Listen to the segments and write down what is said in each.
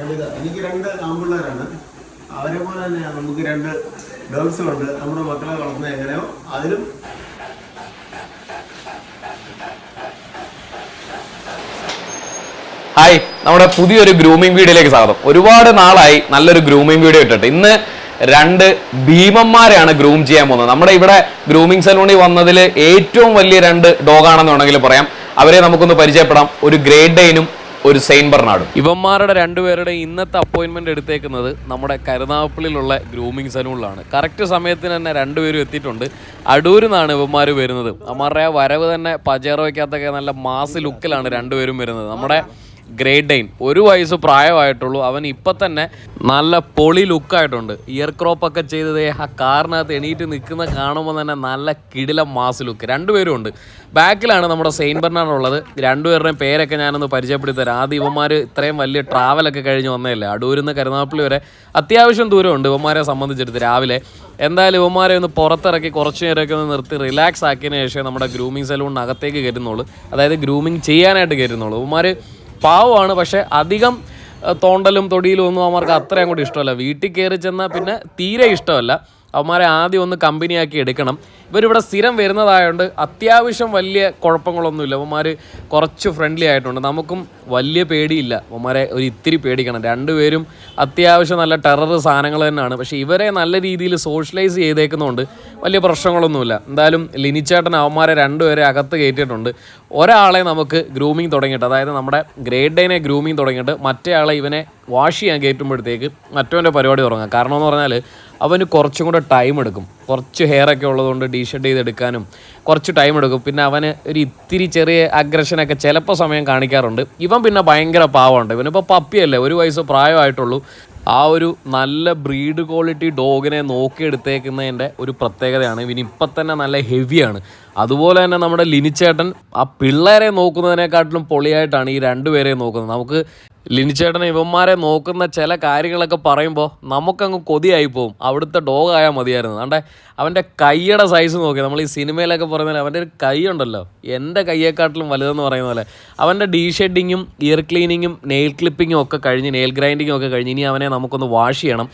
രണ്ട് എനിക്ക് രണ്ട് ആമ്പിള്ളേരാണ് അവരെ പോലെ തന്നെ നമുക്ക് രണ്ട് ഡോഗ്സുകളുണ്ട് നമ്മുടെ മക്കളെ വളർത്തുന്നത് എങ്ങനെയോ അതിലും ഹായ്. നമ്മുടെ പുതിയൊരു ഗ്രൂമിംഗ് വീഡിയോയിലേക്ക് സ്വാഗതം. ഒരുപാട് നാളായി നല്ലൊരു ഗ്രൂമിംഗ് വീഡിയോ ഇട്ടിട്ട്. ഇന്ന് രണ്ട് ഭീമന്മാരെയാണ് ഗ്രൂം ചെയ്യാൻ പോകുന്നത്. നമ്മുടെ ഇവിടെ ഗ്രൂമിംഗ് സലൂണിൽ വന്നതിൽ ഏറ്റവും വലിയ രണ്ട് ഡോഗാണെന്ന് വേണമെങ്കിൽ പറയാം. അവരെ നമുക്കൊന്ന് പരിചയപ്പെടാം. ഒരു ഗ്രേറ്റ് ഡെയിനും ഒരു സെയിൻ ബർണാടും ഇവന്മാരുടെ രണ്ടുപേരുടെ ഇന്നത്തെ അപ്പോയിന്റ്മെന്റ് എടുത്തേക്കുന്നത് നമ്മുടെ കരുനാഗപ്പള്ളിയിലുള്ള ഗ്രൂമിംഗ് സലൂണിലാണ് കറക്റ്റ് സമയത്തിന് തന്നെ രണ്ടുപേരും എത്തിയിട്ടുണ്ട്. അടൂരിൽ നിന്നാണ് ഇവന്മാർ വരുന്നത്. അമ്മാരുടെ വരവ് തന്നെ പജേറോയ്ക്കകത്തൊക്കെ നല്ല മാസ് ലുക്കിലാണ് രണ്ടുപേരും വരുന്നത്. നമ്മുടെ ഗ്രേറ്റ് ഡെയിൻ ഒരു വയസ്സ് പ്രായമായിട്ടുള്ളൂ. അവൻ ഇപ്പം തന്നെ നല്ല പൊളി ലുക്കായിട്ടുണ്ട്. ഇയർ ക്രോപ്പ് ഒക്കെ ചെയ്തത് ആ കാറിനകത്ത് എണീറ്റ് നിൽക്കുന്ന കാണുമ്പോൾ തന്നെ നല്ല കിടില മാസ് ലുക്ക്. രണ്ടുപേരും ഉണ്ട്. ബാക്കിലാണ് നമ്മുടെ സെയിൻ ബെർണാഡ് ഉള്ളത്. രണ്ടുപേരുടെയും പേരൊക്കെ ഞാനൊന്ന് പരിചയപ്പെടുത്തി തരാം. ആദ്യം ഇവന്മാർ ഇത്രയും വലിയ ട്രാവലൊക്കെ കഴിഞ്ഞ് വന്നതല്ലേ? അടൂരിൽ നിന്ന് കരുനാപ്പള്ളി വരെ അത്യാവശ്യം ദൂരമുണ്ട് ഇവന്മാരെ സംബന്ധിച്ചെടുത്ത് രാവിലെ. എന്തായാലും ഇവന്മാരെ ഒന്ന് പുറത്തിറക്കി കുറച്ച് നേരമൊക്കെ ഒന്ന് നിർത്തി റിലാക്സ് ആക്കിയതിന് ശേഷം നമ്മുടെ ഗ്രൂമിംഗ് സലൂണിനകത്തേക്ക് കയറ്റുന്നുള്ളൂ. അതായത് ഗ്രൂമിങ് ചെയ്യാനായിട്ട് കയറ്റുന്നുള്ളൂ. ഇവന്മാർ പാവമാണ് പക്ഷെ അധികം തോണ്ടലും തൊടിയിലും ഒന്നും അവർക്ക് അത്രയും അങ്ങോട്ട് ഇഷ്ടമല്ല. വീട്ടിൽ കയറി ചെന്നാൽ പിന്നെ തീരെ ഇഷ്ടമല്ല. അവന്മാരെ ആദ്യം ഒന്ന് കമ്പനിയാക്കി എടുക്കണം. ഇവരിവിടെ സ്ഥിരം വരുന്നതായതുകൊണ്ട് അത്യാവശ്യം വലിയ കുഴപ്പങ്ങളൊന്നുമില്ല. അവന്മാർ കുറച്ച് ഫ്രണ്ട്ലി ആയിട്ടുണ്ട്. നമുക്കും വലിയ പേടിയില്ല. അവന്മാരെ ഒരു ഇത്തിരി പേടിക്കണം. രണ്ടുപേരും അത്യാവശ്യം നല്ല ടെറർ സാധനങ്ങൾ തന്നെയാണ്. പക്ഷേ ഇവരെ നല്ല രീതിയിൽ സോഷ്യലൈസ് ചെയ്തേക്കുന്നതുകൊണ്ട് വലിയ പ്രശ്നങ്ങളൊന്നുമില്ല. എന്തായാലും ലിനിച്ചേട്ടൻ അവന്മാരെ രണ്ടുപേരെ അകത്ത് കയറ്റിയിട്ടുണ്ട്. ഒരാളെ നമുക്ക് ഗ്രൂമിങ് തുടങ്ങിയിട്ട് അതായത് നമ്മുടെ ഗ്രേഡ് ഡേനെ ഗ്രൂമിങ് തുടങ്ങിയിട്ട് മറ്റേ ആളെ ഇവനെ വാഷ് ചെയ്യാൻ കയറ്റുമ്പോഴത്തേക്ക് മറ്റവന്റെ പരിപാടി തുടങ്ങാം. കാരണം എന്ന് പറഞ്ഞാൽ അവന് കുറച്ചും കൂടെ ടൈം എടുക്കും. കുറച്ച് ഹെയർ ഒക്കെ ഉള്ളതുകൊണ്ട് ഡീഷെഡ് ചെയ്തെടുക്കാനും കുറച്ച് ടൈം എടുക്കും. പിന്നെ അവന് ഒരു ഇത്തിരി ചെറിയ അഗ്രഷനൊക്കെ ചിലപ്പോൾ സമയം കാണിക്കാറുണ്ട്. ഇവൻ പിന്നെ ഭയങ്കര പാവമുണ്ട് ഇവനിപ്പോൾ പപ്പിയല്ലേ ഒരു വയസ്സ് പ്രായമായിട്ടുള്ളൂ. ആ ഒരു നല്ല ബ്രീഡ് ക്വാളിറ്റി ഡോഗിനെ നോക്കിയെടുത്തേക്കുന്നതിന്റെ ഒരു പ്രത്യേകതയാണ്. ഇവന് ഇപ്പം തന്നെ നല്ല ഹെവിയാണ് അതുപോലെ തന്നെ നമ്മുടെ ലിനിച്ചേട്ടൻ ആ പിള്ളേരെ നോക്കുന്നതിനെക്കാട്ടിലും പൊളിയായിട്ടാണ് ഈ രണ്ടുപേരെയും നോക്കുന്നത്. നമുക്ക് ലിനിച്ചേട്ടൻ ഇവന്മാരെ നോക്കുന്ന ചില കാര്യങ്ങളൊക്കെ പറയുമ്പോൾ നമുക്കങ്ങ് കൊതിയായി പോകും അവിടുത്തെ ഡോഗ് ആയാൽ മതിയായിരുന്നു. അണ്ടേ അവന്റെ കൈയുടെ സൈസ് നോക്കി നമ്മൾ ഈ സിനിമയിലൊക്കെ പറയുന്നത് അവന്റെ ഒരു കൈ ഉണ്ടല്ലോ. എന്റെ കൈയെക്കാട്ടിലും വലുതെന്ന് പറയുന്ന പോലെ. അവന്റെ ഡീ ഷെഡിങ്ങും ഇയർ ക്ലീനിങ്ങും നെയിൽ ക്ലിപ്പിങ്ങും ഒക്കെ കഴിഞ്ഞ് നെയിൽ ഗ്രൈൻഡിങ്ങും ഒക്കെ കഴിഞ്ഞ് ഇനി അവനെ നമുക്കൊന്ന് വാഷ് ചെയ്യണം.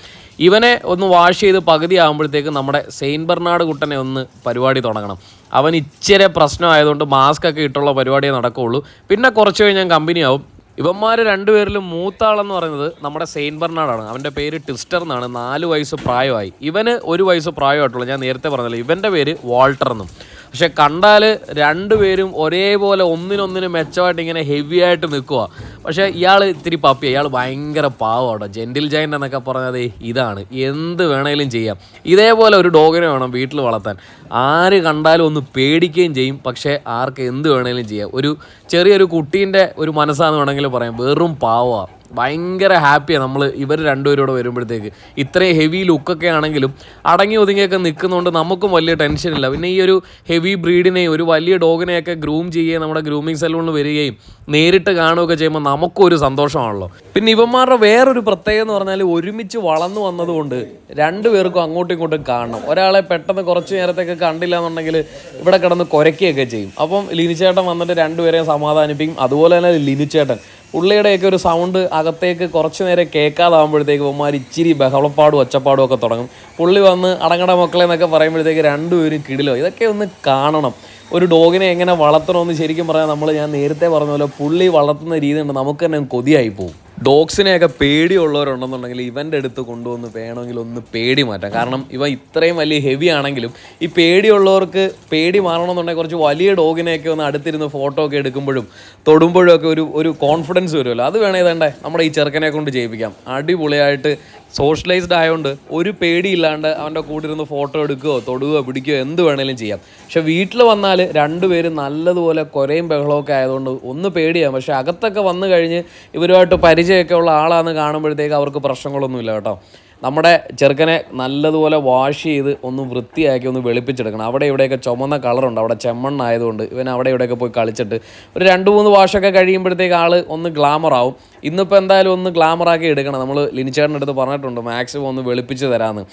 ഇവനെ ഒന്ന് വാഷ് ചെയ്ത് പകുതി ആകുമ്പോഴത്തേക്ക് നമ്മുടെ സെയിൻ ബെർണാഡ് കുട്ടനെ ഒന്ന് പരിപാടി തുടങ്ങണം. അവൻ ഇച്ചിരി പ്രശ്നമായതുകൊണ്ട് മാസ്ക് ഒക്കെ ഇട്ടുള്ള പരിപാടിയേ നടക്കുകയുള്ളൂ പിന്നെ കുറച്ച് കഴിഞ്ഞാൽ കമ്പനിയാവും ഇവന്മാർ രണ്ടുപേരിലും മൂത്താളെന്ന് പറയുന്നത് നമ്മുടെ സെയിൻ ബെർണാഡാണ്. അവന്റെ പേര് ട്വിസ്റ്റർ എന്നാണ്. നാല് വയസ്സ് പ്രായമായി. ഇവന് ഒരു വയസ്സ് പ്രായമായിട്ടുള്ളൂ. ഞാൻ നേരത്തെ പറഞ്ഞല്ലോ ഇവന്റെ പേര് വാൾട്ടർ എന്നും. പക്ഷെ കണ്ടാൽ രണ്ടുപേരും ഒരേപോലെ ഒന്നിനൊന്നിന് മെച്ചമായിട്ട് ഇങ്ങനെ ഹെവി ആയിട്ട് നിൽക്കുക പക്ഷേ ഇയാൾ ഇത്തിരി പപ്പിയ ഇയാൾ ഭയങ്കര പാവമാണ് ജെന്റിൽ ജയന്റ് എന്നൊക്കെ പറഞ്ഞത് ഇതാണ്. എന്ത് വേണേലും ചെയ്യാം. ഇതേപോലെ ഒരു ഡോഗിനെ വേണം വീട്ടിൽ വളർത്താൻ. ആര് കണ്ടാലും ഒന്ന് പേടിക്കുകയും ചെയ്യും. പക്ഷേ ആർക്ക് എന്ത് വേണേലും ചെയ്യാം. ഒരു ചെറിയൊരു കുട്ടീന്റെ ഒരു മനസ്സാന്ന് വേണമെങ്കിൽ പറയാം. വെറും പാവമാണ് ഭയങ്കര ഹാപ്പിയാണ് നമ്മൾ ഇവർ രണ്ടുപേരോട് വരുമ്പോഴത്തേക്ക്. ഇത്രയും ഹെവി ലുക്കൊക്കെ ആണെങ്കിലും അടങ്ങി ഒതുങ്ങിയൊക്കെ നിൽക്കുന്നതുകൊണ്ട് നമുക്കും വലിയ ടെൻഷനില്ല പിന്നെ ഈ ഒരു ഹെവി ബ്രീഡിനെയും ഒരു വലിയ ഡോഗിനെയൊക്കെ ഗ്രൂം ചെയ്യുകയും നമ്മുടെ ഗ്രൂമിങ് സലൂണിൽ വരികയും നേരിട്ട് കാണുകയൊക്കെ ചെയ്യുമ്പോൾ നമുക്കും ഒരു സന്തോഷമാണല്ലോ. പിന്നെ ഇവന്മാരുടെ വേറൊരു പ്രത്യേകത എന്ന് പറഞ്ഞാൽ ഒരുമിച്ച് വളർന്നു വന്നതുകൊണ്ട് രണ്ടുപേർക്കും അങ്ങോട്ടും ഇങ്ങോട്ടും കാണണം. ഒരാളെ പെട്ടെന്ന് കുറച്ച് നേരത്തേക്ക് കണ്ടില്ല എന്നുണ്ടെങ്കിൽ ഇവിടെ കിടന്ന് കുരയ്ക്കുകയൊക്കെ ചെയ്യും. അപ്പം ലിനിച്ചേട്ടൻ വന്നിട്ട് രണ്ടുപേരെയും സമാധാനിപ്പിക്കും. അതുപോലെ തന്നെ ലിനിച്ചേട്ടൻ. പുള്ളിയുടെയൊക്കെ ഒരു സൗണ്ട് അകത്തേക്ക് കുറച്ച് നേരം കേൾക്കാതാകുമ്പോഴത്തേക്ക് ഇവന്മാർ ഇച്ചിരി ബഹളപ്പാടും ഒച്ചപ്പാടും ഒക്കെ തുടങ്ങും. പുള്ളി വന്ന് അടങ്ങട മക്കളെ എന്നൊക്കെ പറയുമ്പോഴത്തേക്ക് രണ്ടുപേരും കിടിലോ. ഇതൊക്കെ ഒന്ന് കാണണം. ഒരു ഡോഗിനെ എങ്ങനെ വളർത്തണമെന്ന് ശരിക്കും പറഞ്ഞാൽ നമ്മൾ ഞാൻ നേരത്തെ പറഞ്ഞ പോലെ പുള്ളി വളർത്തുന്ന രീതി ഉണ്ട് നമുക്ക് തന്നെ കൊതിയായി പോകും ഡോഗ്സിനെയൊക്കെ പേടിയുള്ളവരുണ്ടെന്നുണ്ടെങ്കിൽ ഇവന്റെ അടുത്ത് കൊണ്ടുവന്ന് വേണമെങ്കിൽ ഒന്ന് പേടി മാറ്റാം. കാരണം ഇവ ഇത്രയും വലിയ ഹെവി ആണെങ്കിലും ഈ പേടിയുള്ളവർക്ക് പേടി മാറണമെന്നുണ്ടെങ്കിൽ കുറച്ച് വലിയ ഡോഗിനെയൊക്കെ ഒന്ന് അടുത്തിരുന്ന് ഫോട്ടോ ഒക്കെ എടുക്കുമ്പോഴും തൊടുമ്പോഴും ഒക്കെ ഒരു ഒരു കോൺഫിഡൻസ് വരുമല്ലോ. അത് വേണേ വേണ്ടേ നമ്മുടെ ഈ ചെറുക്കനെ കൊണ്ട് ചെയ്യിപ്പിക്കാം അടിപൊളിയായിട്ട് സോഷ്യലൈസ്ഡ് ആയതുകൊണ്ട് ഒരു പേടിയില്ലാണ്ട് അവന്റെ കൂടെ ഇരുന്ന് ഫോട്ടോ എടുക്കുകയോ തൊടുകയോ പിടിക്കുകയോ എന്ത് വേണേലും ചെയ്യാം. പക്ഷെ വീട്ടിൽ വന്നാൽ രണ്ടുപേരും നല്ലതുപോലെ കുരയും ബഹളമൊക്കെ ആയതുകൊണ്ട് ഒന്ന് പേടിയാം. പക്ഷെ അകത്തൊക്കെ വന്നു കഴിഞ്ഞ് ഇവരുമായിട്ട് പരിചയമൊക്കെ ഉള്ള ആളാന്ന് കാണുമ്പോഴത്തേക്ക് അവർക്ക് പ്രശ്നങ്ങളൊന്നുമില്ല കേട്ടോ. നമ്മുടെ ചെറുക്കനെ നല്ലതുപോലെ വാഷ് ചെയ്ത് ഒന്ന് വൃത്തിയാക്കി ഒന്ന് വെളുപ്പിച്ചെടുക്കണം. അവിടെ ഇവിടെയൊക്കെ ചുമന്ന കളറുണ്ട്. അവിടെ ചെമ്മണ്ണായതുകൊണ്ട് ഇവൻ അവിടെ ഇവിടെയൊക്കെ പോയി കളിച്ചിട്ട് ഒരു രണ്ട് മൂന്ന് വാഷൊക്കെ കഴിയുമ്പോഴത്തേക്ക് ആൾ ഒന്ന് ഗ്ലാമർ ആവും. ഇന്നിപ്പോൾ എന്തായാലും ഒന്ന് ഗ്ലാമറാക്കി എടുക്കണം. നമ്മൾ ലിനിച്ചേട്ടന്റെ അടുത്ത് പറഞ്ഞിട്ടുണ്ട് മാക്സിമം ഒന്ന് വെളുപ്പിച്ച് തരാമെന്ന്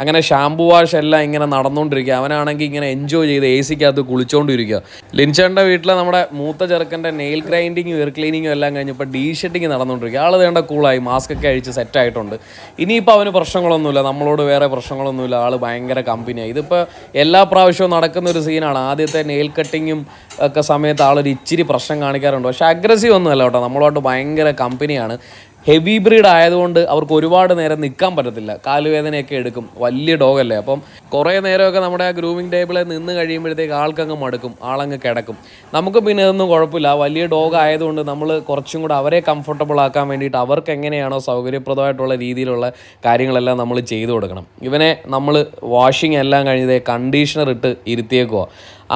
അങ്ങനെ ഷാംപൂ വാഷ് എല്ലാം ഇങ്ങനെ നടന്നുകൊണ്ടിരിക്കുക അവനാണെങ്കിൽ ഇങ്ങനെ എൻജോയ് ചെയ്ത് എ സിക്കകത്ത് കുളിച്ചുകൊണ്ടിരിക്കുക ലിനിച്ചേട്ടന്റെ വീട്ടിലെ നമ്മുടെ മൂത്ത ചെറുക്കന്റെ നെയിൽ ഗ്രൈൻഡിങ്ങും എയർ ക്ലീനിങ്ങും എല്ലാം കഴിഞ്ഞപ്പോൾ ഡീ ഷെഡിങ് നടന്നുകൊണ്ടിരിക്കുക ആൾ വേണ്ട കൂളായി മാസ്ക് ഒക്കെ അഴിച്ച് സെറ്റായിട്ടുണ്ട് ഇനിയിപ്പോൾ അവന് പ്രശ്നങ്ങളൊന്നുമില്ല നമ്മളോട് വേറെ പ്രശ്നങ്ങളൊന്നുമില്ല. ആൾ ഭയങ്കര കമ്പനിയാണ് ഇതിപ്പോൾ എല്ലാ പ്രാവശ്യവും നടക്കുന്ന ഒരു സീനാണ് ആദ്യത്തെ നെയിൽ കട്ടിങ്ങും ഒക്കെ സമയത്ത് ആളൊരു ഇച്ചിരി പ്രശ്നം കാണിക്കാറുണ്ട്. പക്ഷേ അഗ്രസീവ് ഒന്നുമല്ല കേട്ടോ. നമ്മളോട്ട് ഭയങ്കര കമ്പനിയാണ്. ഹെവി ബ്രീഡ് ആയതുകൊണ്ട് അവർക്ക് ഒരുപാട് നേരം നിൽക്കാൻ പറ്റത്തില്ല. കാലുവേദനയൊക്കെ എടുക്കും. വലിയ ഡോഗല്ലേ. അപ്പം കുറേ നേരമൊക്കെ നമ്മുടെ ആ ഗ്രൂമിങ് ടേബിളിൽ നിന്ന് കഴിയുമ്പോഴത്തേക്ക് ആൾക്കങ്ങ് മടുക്കും. ആളങ്ങ് കിടക്കും. നമുക്ക് പിന്നെ ഇതൊന്നും കുഴപ്പമില്ല. വലിയ ഡോഗ് ആയതുകൊണ്ട് നമ്മൾ കുറച്ചും കൂടെ അവരെ കംഫർട്ടബിൾ ആക്കാൻ വേണ്ടിയിട്ട് അവർക്ക് എങ്ങനെയാണോ സൗകര്യപ്രദമായിട്ടുള്ള രീതിയിലുള്ള കാര്യങ്ങളെല്ലാം നമ്മൾ ചെയ്തു കൊടുക്കണം. ഇവനെ നമ്മൾ വാഷിംഗ് എല്ലാം കഴിഞ്ഞതേ കണ്ടീഷണർ ഇട്ട് ഇരുത്തിയേക്കുവാ.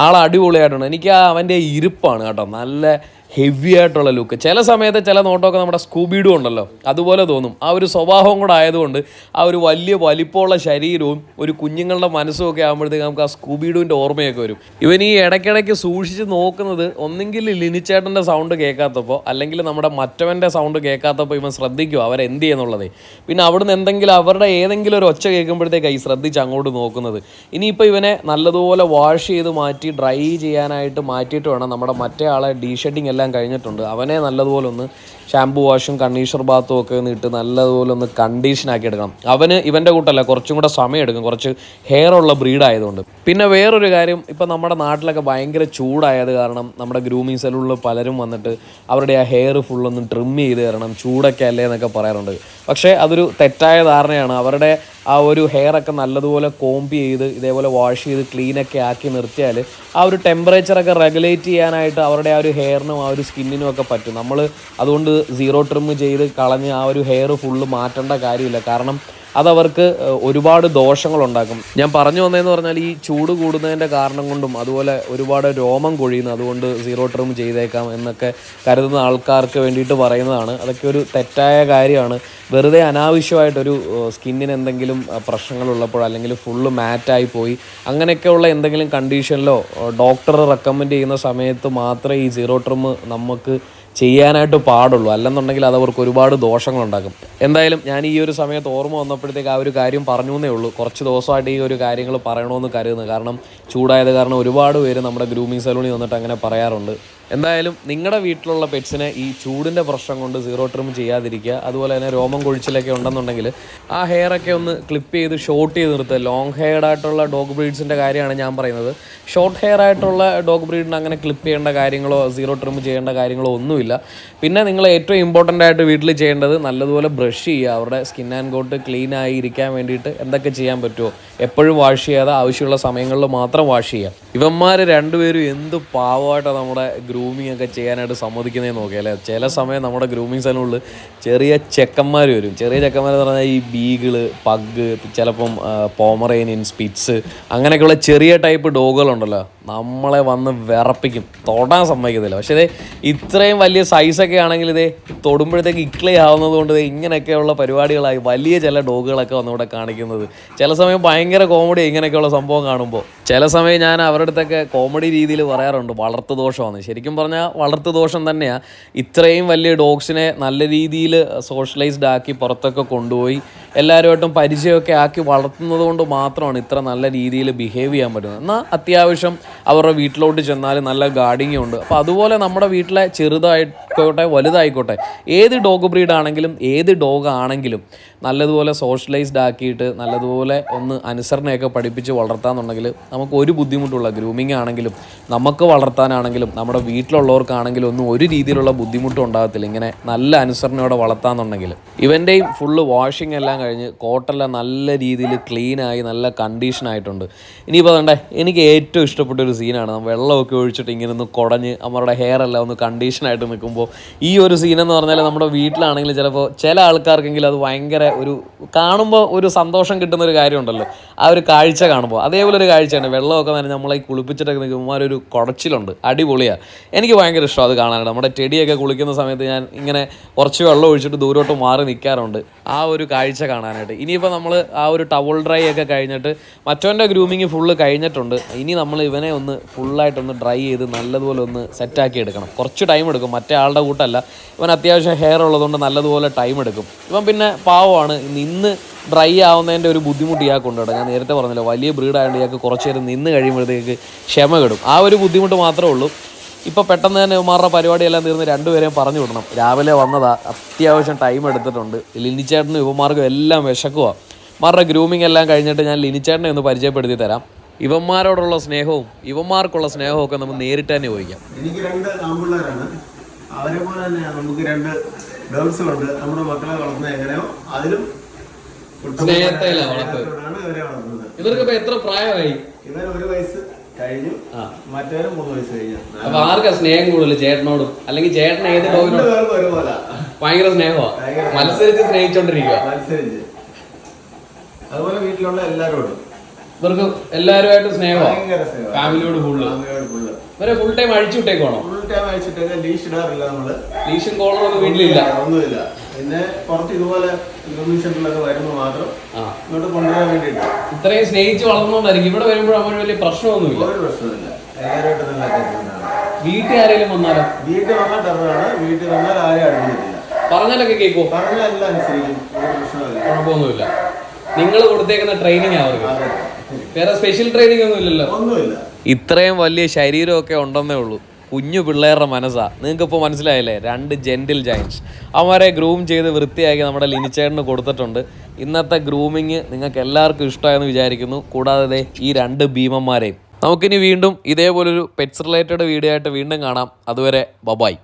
ആൾ അടിപൊളിയായിട്ടുണ്ട്. എനിക്ക് അവന്റെ ഇരിപ്പാണ് കേട്ടോ. നല്ല ഹെവി ആയിട്ടുള്ള ലുക്ക് ചില സമയത്ത് ചില നോട്ടമൊക്കെ നമ്മുടെ സ്കൂബീഡും ഉണ്ടല്ലോ. അതുപോലെ തോന്നും. ആ ഒരു സ്വഭാവം കൂടെ ആയതുകൊണ്ട് ആ ഒരു വലിയ വലിപ്പമുള്ള ശരീരവും ഒരു കുഞ്ഞുങ്ങളുടെ മനസ്സും ഒക്കെ ആകുമ്പോഴത്തേക്ക് നമുക്ക് ആ സ്കൂബീഡുവിന്റെ ഓർമ്മയൊക്കെ വരും. ഇവൻ ഈ ഇടയ്ക്കിടയ്ക്ക് സൂക്ഷിച്ച് നോക്കുന്നത് ഒന്നെങ്കിൽ ലിനിച്ചേട്ടന്റെ സൗണ്ട് കേൾക്കാത്തപ്പോൾ അല്ലെങ്കിൽ നമ്മുടെ മറ്റവന്റെ സൗണ്ട് കേൾക്കാത്തപ്പോൾ ഇവൻ ശ്രദ്ധിക്കും അവരെന്ത് ചെയ്യുന്നുള്ളതേ. പിന്നെ അവിടുന്ന് എന്തെങ്കിലും അവരുടെ ഏതെങ്കിലും ഒരു ഒച്ച കേൾക്കുമ്പോഴത്തേക്കാണ് ഈ ശ്രദ്ധിച്ച് അങ്ങോട്ട് നോക്കുന്നത്. ഇനിയിപ്പോൾ ഇവനെ നല്ലതുപോലെ വാഷ് ചെയ്ത് മാറ്റി ഡ്രൈ ചെയ്യാനായിട്ട് മാറ്റിയിട്ട് വേണം. നമ്മുടെ മറ്റേ ആളെ ഡീ ഷെഡിങ് എല്ലാം കഴിഞ്ഞിട്ടുണ്ട്. അവനെ നല്ലതുപോലെ ഒന്ന് ഷാംപൂ വാഷും കണ്ടീഷണർ ബാത്തും ഒക്കെ നീട്ട് നല്ലതുപോലെ ഒന്ന് കണ്ടീഷൻ ആക്കി എടുക്കണം. അവന് ഇവന്റെ കൂട്ടല്ല കുറച്ചും കൂടെ സമയം എടുക്കും. കുറച്ച് ഹെയർ ഉള്ള ബ്രീഡ് ആയതുകൊണ്ട്. പിന്നെ വേറൊരു കാര്യം ഇപ്പം നമ്മുടെ നാട്ടിലൊക്കെ ഭയങ്കര ചൂടായത് കാരണം നമ്മുടെ ഗ്രൂമിങ് സെല്ലുള്ള പലരും വന്നിട്ട് അവരുടെ ആ ഹെയർ ഫുള്ളൊന്ന് ട്രിം ചെയ്ത് തരണം ചൂടൊക്കെ അല്ലേ എന്നൊക്കെ പറയാറുണ്ട്. പക്ഷേ അതൊരു തെറ്റായ ധാരണയാണ്. അവരുടെ ആ ഒരു ഹെയർ ഒക്കെ നല്ലതുപോലെ കോംപ് ചെയ്ത് ഇതേപോലെ വാഷ് ചെയ്ത് ക്ലീനൊക്കെ ആക്കി നിർത്തിയാൽ ആ ഒരു ടെമ്പറേച്ചറൊക്കെ റെഗുലേറ്റ് ചെയ്യാനായിട്ട് അവരുടെ ആ ഒരു ഹെയറിനും ആ ഒരു സ്കിന്നിനും ഒക്കെ പറ്റും. നമ്മൾ അതുകൊണ്ട് സീറോ ട്രിം ചെയ്ത് കളഞ്ഞ് ആ ഒരു ഹെയർ ഫുള്ള് മാറ്റേണ്ട കാര്യമില്ല. കാരണം അതവർക്ക് ഒരുപാട് ദോഷങ്ങളുണ്ടാക്കും. ഞാൻ പറഞ്ഞു വന്നതെന്ന് പറഞ്ഞാൽ ഈ ചൂട് കൂടുന്നതിന്റെ കാരണം കൊണ്ടും അതുപോലെ ഒരുപാട് രോമം കൊഴിയുന്നു അതുകൊണ്ട് സീറോ ട്രിം ചെയ്തേക്കാം എന്നൊക്കെ കരുതുന്ന ആൾക്കാർക്ക് വേണ്ടിയിട്ട് പറയുന്നതാണ്. അതൊക്കെ ഒരു തെറ്റായ കാര്യമാണ്. വെറുതെ അനാവശ്യമായിട്ടൊരു സ്കിന്നിന് എന്തെങ്കിലും പ്രശ്നങ്ങളുള്ളപ്പോൾ അല്ലെങ്കിൽ ഫുള്ള് മാറ്റായി പോയി അങ്ങനെയൊക്കെയുള്ള എന്തെങ്കിലും കണ്ടീഷനിലോ ഡോക്ടർ റെക്കമെൻഡ് ചെയ്യുന്ന സമയത്ത് മാത്രമേ ഈ സീറോ ട്രിം നമുക്ക് ചെയ്യാനായിട്ട് പാടുള്ളൂ. അല്ലെന്നുണ്ടെങ്കിൽ അത് അവർക്ക് ഒരുപാട് ദോഷങ്ങളുണ്ടാക്കും. എന്തായാലും ഞാൻ ഈ ഒരു സമയത്ത് ഓർമ്മ വന്നപ്പോഴത്തേക്ക് ആ ഒരു കാര്യം പറഞ്ഞു എന്നേ ഉള്ളൂ. കുറച്ച് ദിവസമായിട്ട് ഈ ഒരു കാര്യങ്ങൾ പറയണമെന്ന് കരുതുന്നു. കാരണം ചൂടായത് കാരണം ഒരുപാട് പേര് നമ്മുടെ ഗ്രൂമിങ് സലൂണിൽ വന്നിട്ട് അങ്ങനെ പറയാറുണ്ട്. എന്തായാലും നിങ്ങളുടെ വീട്ടിലുള്ള പെറ്റ്സിനെ ഈ ചൂടിന്റെ പ്രശ്നം കൊണ്ട് സീറോ ട്രിം ചെയ്യാതിരിക്കുക. അതുപോലെ തന്നെ രോമം കൊഴിച്ചിലൊക്കെ ഉണ്ടെന്നുണ്ടെങ്കിൽ ആ ഹെയറൊക്കെ ഒന്ന് ക്ലിപ്പ് ചെയ്ത് ഷോർട്ട് ചെയ്ത് നിർത്തുക. ലോങ് ഹെയർഡ് ആയിട്ടുള്ള ഡോഗ് ബ്രീഡ്സിന്റെ കാര്യമാണ് ഞാൻ പറയുന്നത്. ഷോർട്ട് ഹെയർ ആയിട്ടുള്ള ഡോഗ് ബ്രീഡിന് അങ്ങനെ ക്ലിപ്പ് ചെയ്യേണ്ട കാര്യങ്ങളോ സീറോ ട്രിം ചെയ്യേണ്ട കാര്യങ്ങളോ ഒന്നുമില്ല. പിന്നെ നിങ്ങൾ ഏറ്റവും ഇമ്പോർട്ടന്റ് ആയിട്ട് വീട്ടിൽ ചെയ്യേണ്ടത് നല്ലതുപോലെ ബ്രഷ് ചെയ്യുക. അവരുടെ സ്കിൻ ആൻഡ് കോട്ട് ക്ലീൻ ആയി ഇരിക്കാൻ വേണ്ടിയിട്ട് എന്തൊക്കെ ചെയ്യാൻ പറ്റുമോ എപ്പോഴും വാഷ് ചെയ്യാതെ ആവശ്യമുള്ള സമയങ്ങളിൽ മാത്രം വാഷ് ചെയ്യുക. ഇവന്മാർ രണ്ടുപേരും എന്ത് പാവമായിട്ടാണ് നമ്മുടെ ഗ്രൂമിങ് ഒക്കെ ചെയ്യാനായിട്ട് സമ്മതിക്കുന്നേ നോക്കി അല്ലേ? ചില സമയം നമ്മുടെ ഗ്രൂമിങ് സ്ഥലങ്ങളിൽ ചെറിയ ചെക്കന്മാർ വരും. ചെറിയ ചെക്കന്മാർ എന്ന് പറഞ്ഞാൽ ഈ ബീഗിൾ പഗ് ചിലപ്പം പോമറേനിയൻ സ്പിറ്റ്സ് അങ്ങനെയൊക്കെയുള്ള ചെറിയ ടൈപ്പ് ഡോഗുകളുണ്ടല്ലോ. നമ്മളെ വന്ന് വിറപ്പിക്കും. തൊടാൻ സമ്മതിക്കത്തില്ല. പക്ഷേ ഇതേ ഇത്രയും വലിയ സൈസൊക്കെ ആണെങ്കിൽ ഇതേ തൊടുമ്പോഴത്തേക്ക് ഇക്ലേ ആവുന്നത് കൊണ്ട് ഇങ്ങനെയൊക്കെയുള്ള പരിപാടികളായി വലിയ ചില ഡോഗുകളൊക്കെ വന്നിവിടെ കാണിക്കുന്നത്. ചില സമയം ഭയങ്കര കോമഡി ഇങ്ങനെയൊക്കെയുള്ള സംഭവം കാണുമ്പോൾ. ചില സമയം ഞാൻ അവരുടെ അടുത്തൊക്കെ കോമഡി രീതിയിൽ പറയാറുണ്ട് വളർത്തു ദോഷമാണ് ശരിക്കും പറഞ്ഞാൽ വളർത്തു ദോഷം തന്നെയാണ് ഇത്രയും വലിയ ഡോഗ്സിനെ നല്ല രീതിയിൽ സോഷ്യലൈസ്ഡ് ആക്കി പുറത്തൊക്കെ കൊണ്ടുപോയി എല്ലാവരുമായിട്ടും പരിചയമൊക്കെ ആക്കി വളർത്തുന്നത് കൊണ്ട് മാത്രമാണ് ഇത്ര നല്ല രീതിയിൽ ബിഹേവ് ചെയ്യാൻ പറ്റുന്നത്. എന്നാൽ അത്യാവശ്യം അവരുടെ വീട്ടിലോട്ട് ചെന്നാൽ നല്ല ഗാർഡിങ്ങും ഉണ്ട്. അപ്പോൾ അതുപോലെ നമ്മുടെ വീട്ടിലെ ചെറുതായിക്കോട്ടെ വലുതായിക്കോട്ടെ ഏത് ഡോഗ് ബ്രീഡ് ആണെങ്കിലും ഏത് ഡോഗ് ആണെങ്കിലും നല്ലതുപോലെ സോഷ്യലൈസ്ഡ് ആക്കിയിട്ട് നല്ലതുപോലെ ഒന്ന് അനുസരണയൊക്കെ പഠിപ്പിച്ച് വളർത്താന്നുണ്ടെങ്കിൽ നമുക്ക് ഒരു ബുദ്ധിമുട്ടുള്ള ഗ്രൂമിംഗ് ആണെങ്കിലും നമുക്ക് വളർത്താനാണെങ്കിലും നമ്മുടെ വീട്ടിലുള്ളവർക്കാണെങ്കിലും ഒന്നും ഒരു രീതിയിലുള്ള ബുദ്ധിമുട്ടും ഉണ്ടാകത്തില്ല. ഇങ്ങനെ നല്ല അനുസരണയോടെ വളർത്താന്നുണ്ടെങ്കിൽ. ഇവന്റെയും ഫുള്ള് വാഷിംഗ് എല്ലാം കഴിഞ്ഞ് കോട്ടെല്ലാം നല്ല രീതിയിൽ ക്ലീനായി നല്ല കണ്ടീഷനായിട്ടുണ്ട് ഇനിയിപ്പോൾ അതണ്ടേ എനിക്ക് ഏറ്റവും ഇഷ്ടപ്പെട്ട ഒരു സീനാണ് വെള്ളമൊക്കെ ഒഴിച്ചിട്ട് ഇങ്ങനെ ഒന്ന് കുടഞ്ഞ് അവരുടെ ഹെയർ എല്ലാം ഒന്ന് കണ്ടീഷനായിട്ട് നിൽക്കുമ്പോൾ ഈ ഒരു സീനെന്ന് പറഞ്ഞാൽ നമ്മുടെ വീട്ടിലാണെങ്കിൽ ചിലപ്പോൾ ചില ആൾക്കാർക്കെങ്കിലും അത് ഭയങ്കര ഒരു കാണുമ്പോൾ ഒരു സന്തോഷം കിട്ടുന്ന ഒരു കാര്യമുണ്ടല്ലോ. ആ ഒരു കാഴ്ച കാണുമ്പോൾ അതേപോലെ ഒരു കാഴ്ചയാണ് വെള്ളമൊക്കെ തന്നെ നമ്മളെ കുളിപ്പിച്ചിട്ടൊക്കെ നിൽക്കുമ്പോൾ ഒരു കുടച്ചിലുണ്ട്. അടിപൊളിയാണ് എനിക്ക് ഭയങ്കര ഇഷ്ടം അത് കാണാനാണ്. നമ്മുടെ ചെടിയൊക്കെ കുളിക്കുന്ന സമയത്ത് ഞാൻ ഇങ്ങനെ കുറച്ച് വെള്ളം ഒഴിച്ചിട്ട് ദൂരോട്ട് മാറി നിൽക്കാറുണ്ട് ആ ഒരു കാഴ്ച കാണാനായിട്ട്. ഇനിയിപ്പോൾ നമ്മൾ ആ ഒരു ടവൽ ഡ്രൈ ഒക്കെ കഴിഞ്ഞിട്ട് മറ്റവന്റെ ഗ്രൂമിങ് ഫുള്ള് കഴിഞ്ഞിട്ടുണ്ട്. ഇനി നമ്മൾ ഇവനെ ഒന്ന് ഫുള്ളായിട്ടൊന്ന് ഡ്രൈ ചെയ്ത് നല്ലതുപോലെ ഒന്ന് സെറ്റാക്കി എടുക്കണം. കുറച്ച് ടൈം എടുക്കും. മറ്റേ ആളുടെ കൂട്ടല്ല. ഇവൻ അത്യാവശ്യം ഹെയർ ഉള്ളതുകൊണ്ട് നല്ലതുപോലെ ടൈം എടുക്കും. ഇവൻ പിന്നെ പാവമാണ്. നിന്ന് ഡ്രൈ ആവുന്നതിന്റെ ഒരു ബുദ്ധിമുട്ട് ഇയാൾക്കുണ്ട് കേട്ടോ. ഞാൻ നേരത്തെ പറഞ്ഞല്ലോ വലിയ ബ്രീഡായതുകൊണ്ട് ഇയാൾക്ക് കുറച്ച് നേരം നിന്ന് കഴിയുമ്പോഴത്തേക്ക് ക്ഷമ കിടും. ആ ഒരു ബുദ്ധിമുട്ട് മാത്രമേ ഉള്ളൂ. ഇപ്പോൾ പെട്ടെന്ന് തന്നെ ഉമാറുടെ പരിപാടിയെല്ലാം തീർന്ന് രണ്ടുപേരെയും പറഞ്ഞു വിടണം. രാവിലെ വന്നതാ അത്യാവശ്യം ടൈം എടുത്തിട്ടുണ്ട്. ലിനിച്ചേട്ടനും ഇവന്മാർക്കും എല്ലാം വിശക്കുവാണ് ഇവന്മാരുടെ ഗ്രൂമിംഗ് എല്ലാം കഴിഞ്ഞിട്ട് ഞാൻ ലിനിച്ചേട്ടനെ ഒന്ന് പരിചയപ്പെടുത്തി തരാം. ഇവന്മാരോടുള്ള സ്നേഹവും ഇവന്മാർക്കുള്ള സ്നേഹവും ഒക്കെ നമുക്ക് നേരിട്ട് തന്നെ ചോദിക്കാം. എനിക്ക് രണ്ട് ആൺപിള്ളേരാണ്. അവരെ പോലെ തന്നെ നമുക്ക് രണ്ട് ഗേൾസുണ്ട് നമ്മുടെ മക്കളെ വളർത്തുന്നത് എങ്ങനെയോ അതിലും സ്നേഹത്തിലാണ് സ്നേഹത്തിലാ വളർത്തുന്നത്. ഇവർക്ക് ഇപ്പൊ എത്ര പ്രായമായി? ഇവർ ഒരു വയസ്സ് കഴിഞ്ഞു. മറ്റവരും മൂന്ന് വയസ്സ് കഴിഞ്ഞു. അപ്പൊ ആർക്കാ സ്നേഹം കൂടുതൽ ചേട്ടനോടും? അല്ലെങ്കിൽ ചേട്ടൻ ഏത് ഭയങ്കര സ്നേഹമാ? മത്സരിച്ച് സ്നേഹിച്ചോണ്ടിരിക്കുക മത്സരിച്ച്. അതുപോലെ വീട്ടിലുള്ള എല്ലാരോടും. ഇവർക്ക് എല്ലാവരുമായിട്ട് സ്നേഹമാണ്. ഫാമിലിയോട് ഫുള്ള് ഇവരെ ഫുൾ ടൈം അഴിച്ചു വിട്ടേക്കോണോ ഫുൾ ടൈം അയച്ചിട്ടൊക്കെ ലീഷ് ഇടാറില്ല നമ്മൾ. ലീഷും ഒക്കെ വീട്ടിലില്ല. ഒന്നുമില്ല. പിന്നെ പുറത്ത് ഇതുപോലെ സെന്ററിലൊക്കെ വരുമ്പോൾ മാത്രം ഇങ്ങോട്ട് കൊണ്ടുവരാൻ വേണ്ടിയിട്ട്. ഇത്രയും സ്നേഹിച്ച് വളർന്നുകൊണ്ടായിരിക്കും ഇവിടെ വരുമ്പോൾ അവന് വലിയ പ്രശ്നമൊന്നുമില്ല. ഒരു പ്രശ്നമില്ല എല്ലാവരുമായിട്ട് നല്ല അറ്റാച്ച്മെന്റാണ് വീട്ടിൽ ആരെങ്കിലും വന്നാലോ? വീട്ടിൽ വന്നാൽ ടെററാണ് വീട്ടിൽ വന്നാൽ ആരെയും അടുപ്പിച്ചിട്ടില്ല പറഞ്ഞാലൊക്കെ കേൾക്കുമോ പറഞ്ഞാൽ എല്ലാം അനുസരിക്കും ഒരു പ്രശ്നമില്ല കുഴപ്പമൊന്നുമില്ല. നിങ്ങൾ കൊടുത്തേക്കുന്ന ട്രെയിനിങ് അവർക്ക്. വേറെ സ്പെഷ്യൽ ട്രെയിനിങ് ഒന്നും ഇല്ലല്ലോ ഒന്നുമില്ല. ഇത്രയും വലിയ ശരീരമൊക്കെ ഉണ്ടെന്നേ ഉള്ളൂ. കുഞ്ഞു പിള്ളേരുടെ മനസ്സാ. നിങ്ങൾക്ക് ഇപ്പോൾ മനസ്സിലായില്ലേ? രണ്ട് ജെന്റിൽ ജയൻസ് അവരെ ഗ്രൂം ചെയ്ത് വൃത്തിയാക്കി നമ്മുടെ ലിനിച്ചേട്ടന് കൊടുത്തിട്ടുണ്ട്. ഇന്നത്തെ ഗ്രൂമിങ് നിങ്ങൾക്ക് എല്ലാവർക്കും ഇഷ്ടമായെന്ന് വിചാരിക്കുന്നു. കൂടാതെ ഈ രണ്ട് ഭീമന്മാരെയും. നമുക്കിനി വീണ്ടും ഇതേപോലൊരു പെറ്റ്സ് റിലേറ്റഡ് വീഡിയോ ആയിട്ട് വീണ്ടും കാണാം. അതുവരെ ബബായ്